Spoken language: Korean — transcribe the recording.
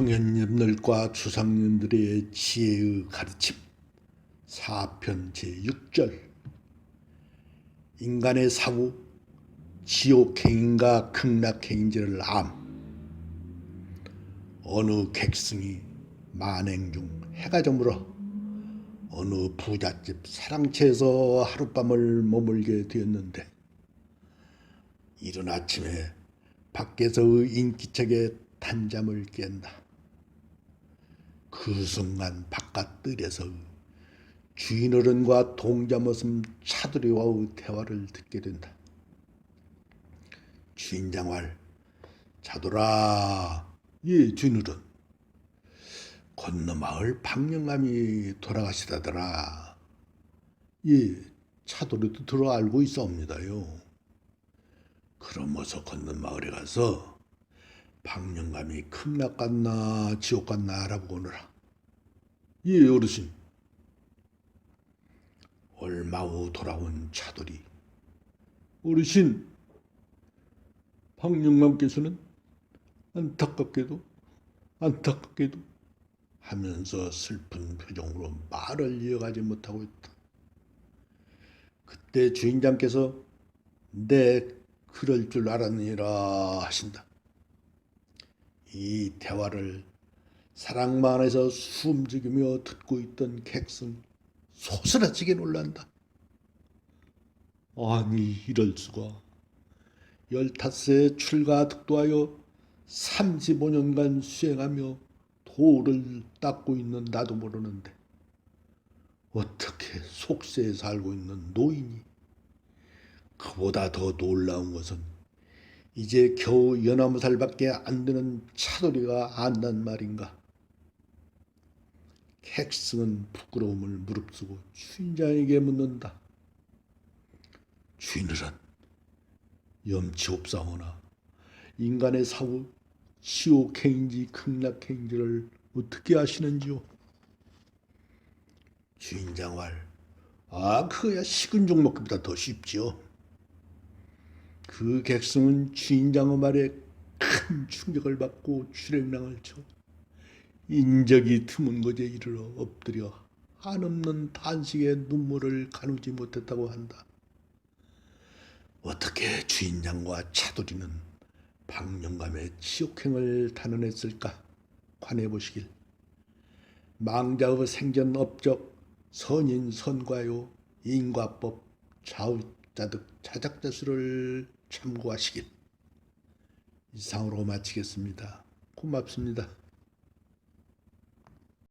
성현님들과 주상님들의 지혜의 가르침 4편 제6절 인간의 사고 지옥행인가 극락행인지를 암 어느 객승이 만행 중 해가 저물어 어느 부잣집 사랑채에서 하룻밤을 머물게 되었는데 이른 아침에 밖에서의 인기척에 단잠을 깬다. 그 순간 바깥 뜰에서 주인 어른과 동자머슴 차두리와의 대화를 듣게 된다. 주인장왈 차돌아 예 주인 어른 건너 마을 박영감이 돌아가시다더라. 예 차돌이도 들어 알고 있사옵니다요. 그럼 어서 건너 마을에 가서 박영감이 극락 갔나 지옥 갔나 알아보거느라. 예, 어르신. 얼마 후 돌아온 차돌이. 어르신, 박영감께서는 안타깝게도, 안타깝게도 하면서 슬픈 표정으로 말을 이어가지 못하고 있다. 그때 주인장께서 내 그럴 줄 알았느니라 하신다. 이 대화를 사랑만 안에서 숨죽이며 듣고 있던 객승 소스라치게 놀란다. 아니 이럴 수가. 열다섯에 출가 득도하여 35년간 수행하며 도를 닦고 있는 나도 모르는데 어떻게 속세에 살고 있는 노인이 그보다 더 놀라운 것은 이제 겨우 연하무 살밖에 안 되는 차돌이가 안단 말인가. 객승은 부끄러움을 무릅쓰고 주인장에게 묻는다. 주인을은 염치 없사오나 인간의 사후 지옥행인지 극락행인지를 어떻게 아시는지요? 주인장왈 아 그야 식은 종목보다 더 쉽지요. 그 객승은 주인장의 말에 큰 충격을 받고 출행랑을 쳐 인적이 드문 곳에 이르러 엎드려 한없는 탄식의 눈물을 가누지 못했다고 한다. 어떻게 주인장과 차돌이는 박영감의 지옥행을 단언했을까 관해 보시길. 망자의 생전 업적 선인 선과요 인과법 좌우자득 자작자수를 참고하시길. 이상으로 마치겠습니다. 고맙습니다.